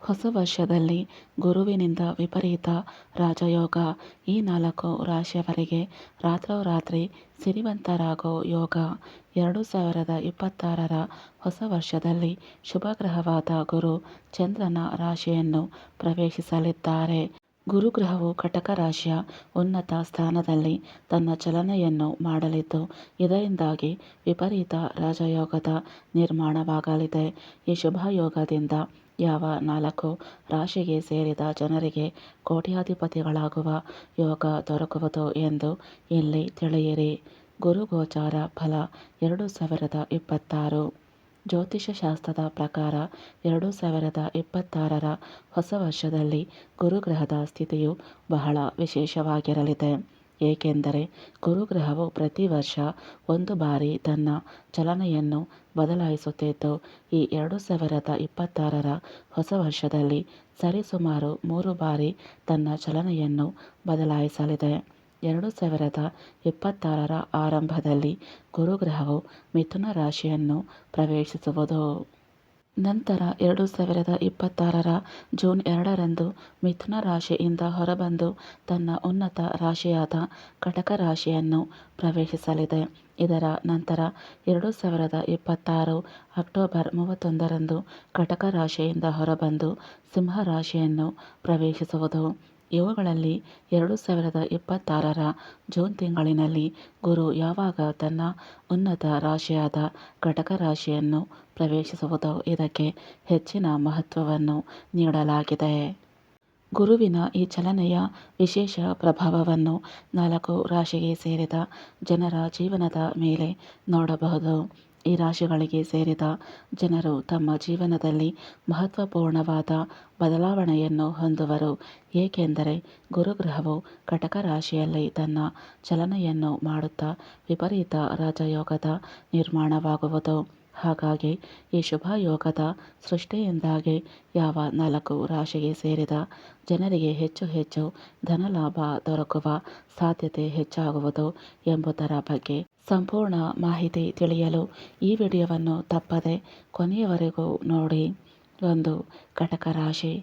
ಹೊಸ ವರ್ಷದಲ್ಲಿ ಗುರುವಿನಿಂದ ವಿಪರೀತ ರಾಜಯೋಗ. ಈ ನಾಲ್ಕು ರಾಶಿಯವರಿಗೆ ರಾತ್ರೋರಾತ್ರಿ ಸಿರಿವಂತರಾಗೋ ಯೋಗ. ಎರಡು ಸಾವಿರದ ಇಪ್ಪತ್ತಾರರ ಹೊಸ ವರ್ಷದಲ್ಲಿ ಶುಭಗ್ರಹವಾದ ಗುರು ಚಂದ್ರನ ರಾಶಿಯನ್ನು ಪ್ರವೇಶಿಸಲಿದ್ದಾರೆ. ಗುರುಗ್ರಹವು ಕಟಕ ರಾಶಿಯ ಉನ್ನತ ಸ್ಥಾನದಲ್ಲಿ ತನ್ನ ಚಲನೆಯನ್ನು ಮಾಡಲಿದ್ದು, ಇದರಿಂದಾಗಿ ವಿಪರೀತ ರಾಜಯೋಗದ ನಿರ್ಮಾಣವಾಗಲಿದೆ. ಈ ಶುಭಯೋಗದಿಂದ ಯಾವ ನಾಲ್ಕು ರಾಶಿಗೆ ಸೇರಿದ ಜನರಿಗೆ ಕೋಟ್ಯಾಧಿಪತಿಗಳಾಗುವ ಯೋಗ ದೊರಕುವುದು ಎಂದು ಇಲ್ಲಿ ತಿಳಿಯಿರಿ. ಗುರುಗೋಚಾರ ಫಲ ಎರಡು ಸಾವಿರದ ಇಪ್ಪತ್ತಾರು. ಜ್ಯೋತಿಷ್ಯಶಾಸ್ತ್ರದ ಪ್ರಕಾರ ಎರಡು ಸಾವಿರದ ಇಪ್ಪತ್ತಾರರ ಹೊಸ ವರ್ಷದಲ್ಲಿ ಗುರುಗ್ರಹದ ಸ್ಥಿತಿಯು ಬಹಳ ವಿಶೇಷವಾಗಿರಲಿದೆ. ಏಕೆಂದರೆ ಗುರುಗ್ರಹವು ಪ್ರತಿ ವರ್ಷ ಒಂದು ಬಾರಿ ತನ್ನ ಚಲನೆಯನ್ನು ಬದಲಾಯಿಸುತ್ತಿದ್ದು ಈ ಎರಡು ಸಾವಿರದ ಇಪ್ಪತ್ತಾರರ ಹೊಸ ವರ್ಷದಲ್ಲಿ ಸರಿಸುಮಾರು ಮೂರು ಬಾರಿ ತನ್ನ ಚಲನೆಯನ್ನು ಬದಲಾಯಿಸಲಿದೆ. ಎರಡು ಸಾವಿರದ ಇಪ್ಪತ್ತಾರರ ಆರಂಭದಲ್ಲಿ ಗುರುಗ್ರಹವು ಮಿಥುನ ರಾಶಿಯನ್ನು ಪ್ರವೇಶಿಸುವುದು. ನಂತರ ಎರಡು ಸಾವಿರದ ಇಪ್ಪತ್ತಾರರ ಜೂನ್ ಎರಡರಂದು ಮಿಥುನ ರಾಶಿಯಿಂದ ಹೊರಬಂದು ತನ್ನ ಉನ್ನತ ರಾಶಿಯಾದ ಕಟಕ ರಾಶಿಯನ್ನು ಪ್ರವೇಶಿಸಲಿದೆ. ಇದರ ನಂತರ ಎರಡು ಸಾವಿರದ ಇಪ್ಪತ್ತಾರು ಅಕ್ಟೋಬರ್ ಮೂವತ್ತೊಂದರಂದು ಕಟಕ ರಾಶಿಯಿಂದ ಹೊರಬಂದು ಸಿಂಹ ರಾಶಿಯನ್ನು ಪ್ರವೇಶಿಸುವುದು. ಇವುಗಳಲ್ಲಿ ಎರಡು ಸಾವಿರದ ಇಪ್ಪತ್ತಾರರ ಜೂನ್ ತಿಂಗಳಿನಲ್ಲಿ ಗುರು ಯಾವಾಗ ತನ್ನ ಉನ್ನತ ರಾಶಿಯಾದ ಕಟಕ ರಾಶಿಯನ್ನು ಪ್ರವೇಶಿಸುವುದೋ ಇದಕ್ಕೆ ಹೆಚ್ಚಿನ ಮಹತ್ವವನ್ನು ನೀಡಲಾಗಿದೆ. ಗುರುವಿನ ಈ ಚಲನೆಯ ವಿಶೇಷ ಪ್ರಭಾವವನ್ನು ನಾಲ್ಕು ರಾಶಿಗೆ ಸೇರಿದ ಜನರ ಜೀವನದ ಮೇಲೆ ನೋಡಬಹುದು. ಈ ರಾಶಿಗಳಿಗೆ ಸೇರಿದ ಜನರು ತಮ್ಮ ಜೀವನದಲ್ಲಿ ಮಹತ್ವಪೂರ್ಣವಾದ ಬದಲಾವಣೆಯನ್ನು ಹೊಂದುವರು. ಏಕೆಂದರೆ ಗುರುಗ್ರಹವು ಕಟಕ ರಾಶಿಯಲ್ಲಿ ತನ್ನ ಚಲನೆಯನ್ನು ಮಾಡುತ್ತಾ ವಿಪರೀತ ರಾಜಯೋಗದ ನಿರ್ಮಾಣವಾಗುವುದು. ಹಾಗಾಗಿ ಈ ಶುಭ ಯೋಗದ ಸೃಷ್ಟಿಯಿಂದಾಗಿ ಯಾವ ನಾಲ್ಕು ರಾಶಿಗೆ ಸೇರಿದ ಜನರಿಗೆ ಹೆಚ್ಚು ಹೆಚ್ಚು ಧನಲಾಭ ದೊರಕುವ ಸಾಧ್ಯತೆ ಹೆಚ್ಚಾಗುವುದು ಎಂಬುದರ ಬಗ್ಗೆ ಸಂಪೂರ್ಣ ಮಾಹಿತಿ ತಿಳಿಯಲು ಈ ವಿಡಿಯೋವನ್ನು ತಪ್ಪದೆ ಕೊನೆಯವರೆಗೂ ನೋಡಿ. ಒಂದು, ಕಟಕ ರಾಶಿ.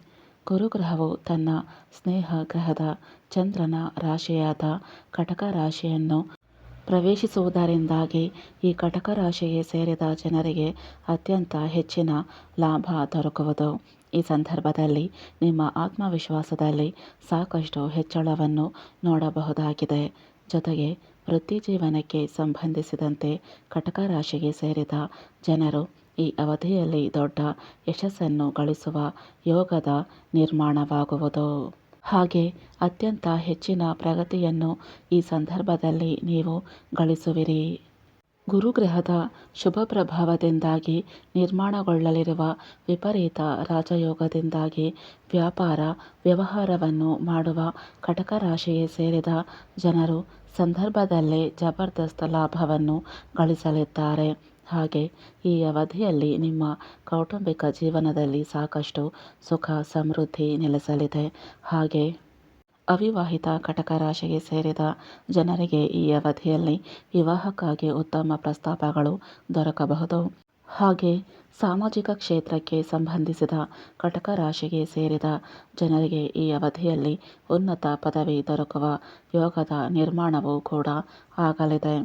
ಗುರುಗ್ರಹವು ತನ್ನ ಸ್ನೇಹ ಗ್ರಹದ ಚಂದ್ರನ ರಾಶಿಯಾದ ಕಟಕ ರಾಶಿಯನ್ನು ಪ್ರವೇಶಿಸುವುದರಿಂದಾಗಿ ಈ ಕಟಕ ರಾಶಿಗೆ ಸೇರಿದ ಜನರಿಗೆ ಅತ್ಯಂತ ಹೆಚ್ಚಿನ ಲಾಭ ದೊರಕುವುದು. ಈ ಸಂದರ್ಭದಲ್ಲಿ ನಿಮ್ಮ ಆತ್ಮವಿಶ್ವಾಸದಲ್ಲಿ ಸಾಕಷ್ಟು ಹೆಚ್ಚಳವನ್ನು ನೋಡಬಹುದಾಗಿದೆ. ಜೊತೆಗೆ ವೃತ್ತಿಜೀವನಕ್ಕೆ ಸಂಬಂಧಿಸಿದಂತೆ ಕಟಕ ರಾಶಿಗೆ ಸೇರಿದ ಜನರು ಈ ಅವಧಿಯಲ್ಲಿ ದೊಡ್ಡ ಯಶಸ್ಸನ್ನು ಗಳಿಸುವ ಯೋಗದ ನಿರ್ಮಾಣವಾಗುವುದು. ಹಾಗೆ ಅತ್ಯಂತ ಹೆಚ್ಚಿನ ಪ್ರಗತಿಯನ್ನು ಈ ಸಂದರ್ಭದಲ್ಲಿ ನೀವು ಗಳಿಸುವಿರಿ. ಗುರುಗ್ರಹದ ಶುಭ ಪ್ರಭಾವದಿಂದಾಗಿ ನಿರ್ಮಾಣಗೊಳ್ಳಲಿರುವ ವಿಪರೀತ ರಾಜಯೋಗದಿಂದಾಗಿ ವ್ಯಾಪಾರ, ವ್ಯವಹಾರವನ್ನು ಮಾಡುವ ಕಟಕ ರಾಶಿಗೆ ಸೇರಿದ ಜನರು ಸಂದರ್ಭದಲ್ಲೇ ಜಬರ್ದಸ್ತ್ ಲಾಭವನ್ನು ಗಳಿಸಲಿದ್ದಾರೆ. ಹಾಗೆ ಈ ಅವಧಿಯಲ್ಲಿ ನಿಮ್ಮ ಕೌಟುಂಬಿಕ ಜೀವನದಲ್ಲಿ ಸಾಕಷ್ಟು ಸುಖ, ಸಮೃದ್ಧಿ ನೆಲೆಸಲಿದೆ. ಹಾಗೆ ಅವಿವಾಹಿತ ಕಟಕ ರಾಶಿಗೆ ಸೇರಿದ ಜನರಿಗೆ ಈ ಅವಧಿಯಲ್ಲಿ ವಿವಾಹಕ್ಕಾಗಿ ಉತ್ತಮ ಪ್ರಸ್ತಾಪಗಳು ದೊರಕಬಹುದು. ಹಾಗೆ ಸಾಮಾಜಿಕ ಕ್ಷೇತ್ರಕ್ಕೆ ಸಂಬಂಧಿಸಿದ ಕಟಕ ರಾಶಿಗೆ ಸೇರಿದ ಜನರಿಗೆ ಈ ಅವಧಿಯಲ್ಲಿ ಉನ್ನತ ಪದವಿ ದೊರಕುವ ಯೋಗದ ನಿರ್ಮಾಣವೂ ಕೂಡ ಆಗಲಿದೆ.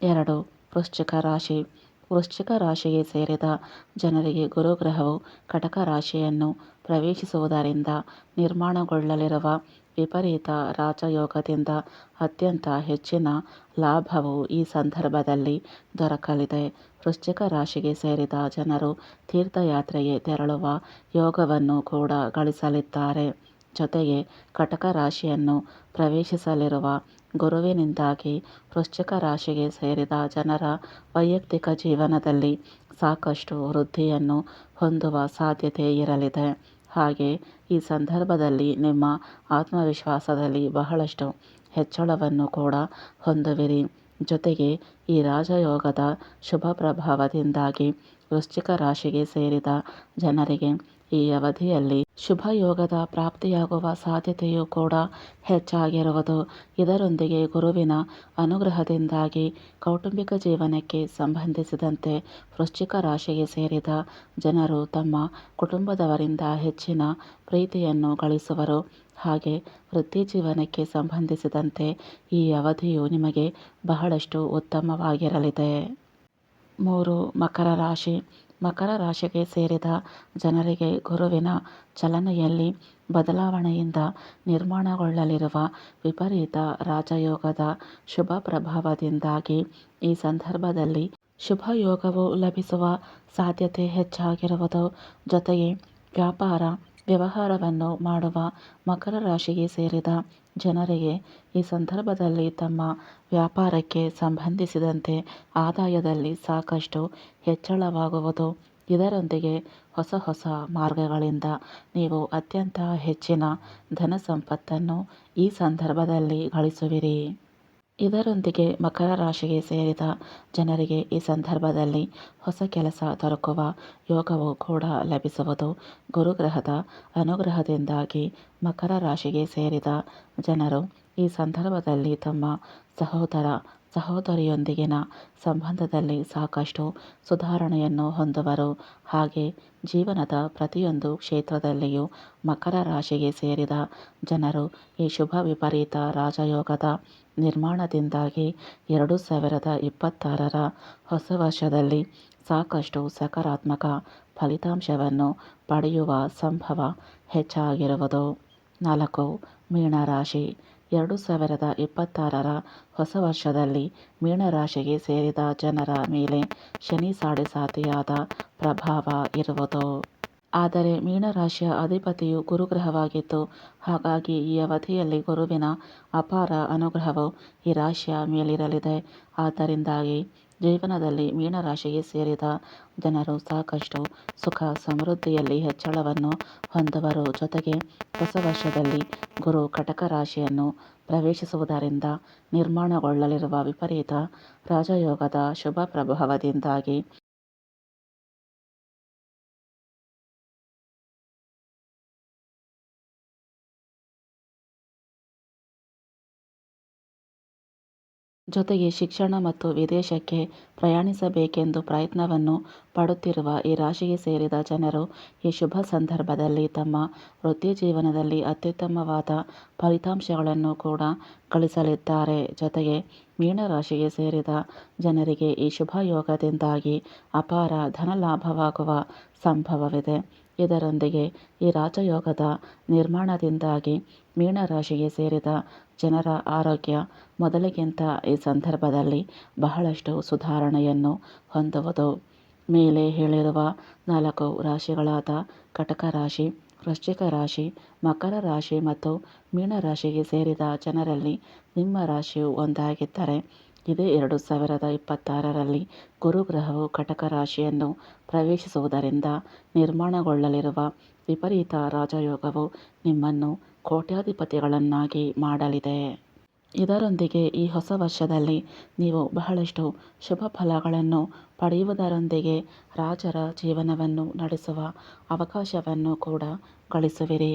ಎರಡು, ವೃಶ್ಚಿಕ ರಾಶಿ. ವೃಶ್ಚಿಕ ರಾಶಿಗೆ ಸೇರಿದ ಜನರಿಗೆ ಗುರುಗ್ರಹವು ಕಟಕ ರಾಶಿಯನ್ನು ಪ್ರವೇಶಿಸುವುದರಿಂದ ನಿರ್ಮಾಣಗೊಳ್ಳಲಿರುವ ವಿಪರೀತ ರಾಜಯೋಗದಿಂದ ಅತ್ಯಂತ ಹೆಚ್ಚಿನ ಲಾಭವು ಈ ಸಂದರ್ಭದಲ್ಲಿ ದೊರಕಲಿದೆ. ವೃಶ್ಚಿಕ ರಾಶಿಗೆ ಸೇರಿದ ಜನರು ತೀರ್ಥಯಾತ್ರೆಗೆ ತೆರಳುವ ಯೋಗವನ್ನು ಕೂಡ ಗಳಿಸಲಿದ್ದಾರೆ. ಜೊತೆಗೆ ಕಟಕ ರಾಶಿಯನ್ನು ಪ್ರವೇಶಿಸಲಿರುವ ಗುರುವಿನಿಂದಾಗಿ ವೃಶ್ಚಿಕ ರಾಶಿಗೆ ಸೇರಿದ ಜನರ ವೈಯಕ್ತಿಕ ಜೀವನದಲ್ಲಿ ಸಾಕಷ್ಟು ವೃದ್ಧಿಯನ್ನು ಹೊಂದುವ ಸಾಧ್ಯತೆ ಇರಲಿದೆ. ಹಾಗೆ ಈ ಸಂದರ್ಭದಲ್ಲಿ ನಿಮ್ಮ ಆತ್ಮವಿಶ್ವಾಸದಲ್ಲಿ ಬಹಳಷ್ಟು ಹೆಚ್ಚಳವನ್ನು ಕೂಡ ಹೊಂದುವಿರಿ. ಜೊತೆಗೆ ಈ ರಾಜಯೋಗದ ಶುಭ ಪ್ರಭಾವದಿಂದಾಗಿ ವೃಶ್ಚಿಕ ರಾಶಿಗೆ ಸೇರಿದ ಜನರಿಗೆ ಈ ಅವಧಿಯಲ್ಲಿ ಶುಭ ಯೋಗದ ಪ್ರಾಪ್ತಿಯಾಗುವ ಸಾಧ್ಯತೆಯೂ ಕೂಡ ಹೆಚ್ಚಾಗಿರುವುದು. ಇದರೊಂದಿಗೆ ಗುರುವಿನ ಅನುಗ್ರಹದಿಂದಾಗಿ ಕೌಟುಂಬಿಕ ಜೀವನಕ್ಕೆ ಸಂಬಂಧಿಸಿದಂತೆ ವೃಶ್ಚಿಕ ರಾಶಿಗೆ ಸೇರಿದ ಜನರು ತಮ್ಮ ಕುಟುಂಬದವರಿಂದ ಹೆಚ್ಚಿನ ಪ್ರೀತಿಯನ್ನು ಗಳಿಸುವರು. ಹಾಗೆ ವೃತ್ತಿ ಜೀವನಕ್ಕೆ ಸಂಬಂಧಿಸಿದಂತೆ ಈ ಅವಧಿಯು ನಿಮಗೆ ಬಹಳಷ್ಟು ಉತ್ತಮವಾಗಿರಲಿದೆ. ಮೂರು ಮಕರ ರಾಶಿ. ಮಕರ ರಾಶಿಗೆ ಸೇರಿದ ಜನರಿಗೆ ಗುರುವಿನ ಚಲನೆಯಲ್ಲಿ ಬದಲಾವಣೆಯಿಂದ ನಿರ್ಮಾಣಗೊಳ್ಳಲಿರುವ ವಿಪರೀತ ರಾಜಯೋಗದ ಶುಭ ಪ್ರಭಾವದಿಂದಾಗಿ ಈ ಸಂದರ್ಭದಲ್ಲಿ ಶುಭ ಯೋಗವು ಲಭಿಸುವ ಸಾಧ್ಯತೆ ಹೆಚ್ಚಾಗಿರುವುದು ಜೊತೆಗೆ ವ್ಯಾಪಾರ ವ್ಯವಹಾರವನ್ನು ಮಾಡುವ ಮಕರ ರಾಶಿಗೆ ಸೇರಿದ ಜನರಿಗೆ ಈ ಸಂದರ್ಭದಲ್ಲಿ ತಮ್ಮ ವ್ಯಾಪಾರಕ್ಕೆ ಸಂಬಂಧಿಸಿದಂತೆ ಆದಾಯದಲ್ಲಿ ಸಾಕಷ್ಟು ಹೆಚ್ಚಳವಾಗುವುದು. ಇದರೊಂದಿಗೆ ಹೊಸ ಹೊಸ ಮಾರ್ಗಗಳಿಂದ ನೀವು ಅತ್ಯಂತ ಹೆಚ್ಚಿನ ಧನ ಸಂಪತ್ತನ್ನು ಈ ಸಂದರ್ಭದಲ್ಲಿ ಗಳಿಸುವಿರಿ. ಇದರೊಂದಿಗೆ ಮಕರ ರಾಶಿಗೆ ಸೇರಿದ ಜನರಿಗೆ ಈ ಸಂದರ್ಭದಲ್ಲಿ ಹೊಸ ಕೆಲಸ ದೊರಕುವ ಯೋಗವು ಕೂಡ ಲಭಿಸುವುದು. ಗುರುಗ್ರಹದ ಅನುಗ್ರಹದಿಂದಾಗಿ ಮಕರ ರಾಶಿಗೆ ಸೇರಿದ ಜನರು ಈ ಸಂದರ್ಭದಲ್ಲಿ ತಮ್ಮ ಸಹೋದರ ಸಹೋದರಿಯೊಂದಿಗಿನ ಸಂಬಂಧದಲ್ಲಿ ಸಾಕಷ್ಟು ಸುಧಾರಣೆಯನ್ನು ಹೊಂದುವರು. ಹಾಗೆ ಜೀವನದ ಪ್ರತಿಯೊಂದು ಕ್ಷೇತ್ರದಲ್ಲಿಯೂ ಮಕರ ರಾಶಿಗೆ ಸೇರಿದ ಜನರು ಈ ಶುಭ ವಿಪರೀತ ರಾಜಯೋಗದ ನಿರ್ಮಾಣದಿಂದಾಗಿ ಎರಡು ಸಾವಿರದ ಇಪ್ಪತ್ತಾರರ ಹೊಸ ವರ್ಷದಲ್ಲಿ ಸಾಕಷ್ಟು ಸಕಾರಾತ್ಮಕ ಫಲಿತಾಂಶವನ್ನು ಪಡೆಯುವ ಸಂಭವ ಹೆಚ್ಚಾಗಿರುವುದು. ನಾಲ್ಕು, ಮೀನರಾಶಿ. ಎರಡು ಸಾವಿರದ ಇಪ್ಪತ್ತಾರರ ಹೊಸ ವರ್ಷದಲ್ಲಿ ಮೀನರಾಶಿಗೆ ಸೇರಿದ ಜನರ ಮೇಲೆ ಶನಿ ಸಾಡಿಸಾತಿಯಾದ ಪ್ರಭಾವ ಇರುವುದು. ಆದರೆ ಮೀನರಾಶಿಯ ಅಧಿಪತಿಯು ಗುರುಗ್ರಹವಾಗಿತ್ತು ಹಾಗಾಗಿ ಈ ಅವಧಿಯಲ್ಲಿ ಗುರುವಿನ ಅಪಾರ ಅನುಗ್ರಹವು ಈ ರಾಶಿಯ ಮೇಲಿರಲಿದೆ. ಆದ್ದರಿಂದಾಗಿ ಜೀವನದಲ್ಲಿ ಮೀನರಾಶಿಗೆ ಸೇರಿದ ಜನರು ಸಾಕಷ್ಟು ಸುಖ ಸಮೃದ್ಧಿಯಲ್ಲಿ ಹೆಚ್ಚಳವನ್ನು ಹೊಂದುವರು. ಜೊತೆಗೆ ಹೊಸ ವರ್ಷದಲ್ಲಿ ಗುರು ಕಟಕ ರಾಶಿಯನ್ನು ಪ್ರವೇಶಿಸುವುದರಿಂದ ನಿರ್ಮಾಣಗೊಳ್ಳಲಿರುವ ವಿಪರೀತ ರಾಜಯೋಗದ ಶುಭ ಪ್ರಭಾವದಿಂದಾಗಿ ಜೊತೆಗೆ ಶಿಕ್ಷಣ ಮತ್ತು ವಿದೇಶಕ್ಕೆ ಪ್ರಯಾಣಿಸಬೇಕೆಂದು ಪ್ರಯತ್ನವನ್ನು ಪಡುತ್ತಿರುವ ಈ ರಾಶಿಗೆ ಸೇರಿದ ಜನರು ಈ ಶುಭ ಸಂದರ್ಭದಲ್ಲಿ ತಮ್ಮ ವೃತ್ತಿ ಜೀವನದಲ್ಲಿ ಅತ್ಯುತ್ತಮವಾದ ಫಲಿತಾಂಶಗಳನ್ನು ಕೂಡ ಗಳಿಸಲಿದ್ದಾರೆ. ಜೊತೆಗೆ ಮೀನರಾಶಿಗೆ ಸೇರಿದ ಜನರಿಗೆ ಈ ಶುಭ ಯೋಗದಿಂದಾಗಿ ಅಪಾರ ಧನಲಾಭವಾಗುವ ಸಂಭವವಿದೆ. ಇದರೊಂದಿಗೆ ಈ ರಾಜಯೋಗದ ನಿರ್ಮಾಣದಿಂದಾಗಿ ಮೀನರಾಶಿಗೆ ಸೇರಿದ ಜನರ ಆರೋಗ್ಯ ಮೊದಲಿಗಿಂತ ಈ ಸಂದರ್ಭದಲ್ಲಿ ಬಹಳಷ್ಟು ಸುಧಾರಣೆಯನ್ನು ಹೊಂದುವುದು. ಮೇಲೆ ಹೇಳಿರುವ ನಾಲ್ಕು ರಾಶಿಗಳಾದ ಕಟಕ ರಾಶಿ, ವೃಶ್ಚಿಕ ರಾಶಿ, ಮಕರ ರಾಶಿ ಮತ್ತು ಮೀನರಾಶಿಗೆ ಸೇರಿದ ಜನರಲ್ಲಿ ನಿಮ್ಮ ರಾಶಿಯು ಒಂದಾಗಿದ್ದರೆ ಇದೇ. ಎರಡು ಸಾವಿರದ ಇಪ್ಪತ್ತಾರರಲ್ಲಿ ಗುರುಗ್ರಹವು ಕಟಕ ರಾಶಿಯನ್ನು ಪ್ರವೇಶಿಸುವುದರಿಂದ ನಿರ್ಮಾಣಗೊಳ್ಳಲಿರುವ ವಿಪರೀತ ರಾಜಯೋಗವು ನಿಮ್ಮನ್ನು ಕೋಟ್ಯಾಧಿಪತಿಗಳನ್ನಾಗಿ ಮಾಡಲಿದೆ. ಇದರೊಂದಿಗೆ ಈ ಹೊಸ ವರ್ಷದಲ್ಲಿ ನೀವು ಬಹಳಷ್ಟು ಶುಭ ಫಲಗಳನ್ನು ಪಡೆಯುವುದರೊಂದಿಗೆ ರಾಜರ ಜೀವನವನ್ನು ನಡೆಸುವ ಅವಕಾಶವನ್ನು ಕೂಡ ಗಳಿಸುವಿರಿ.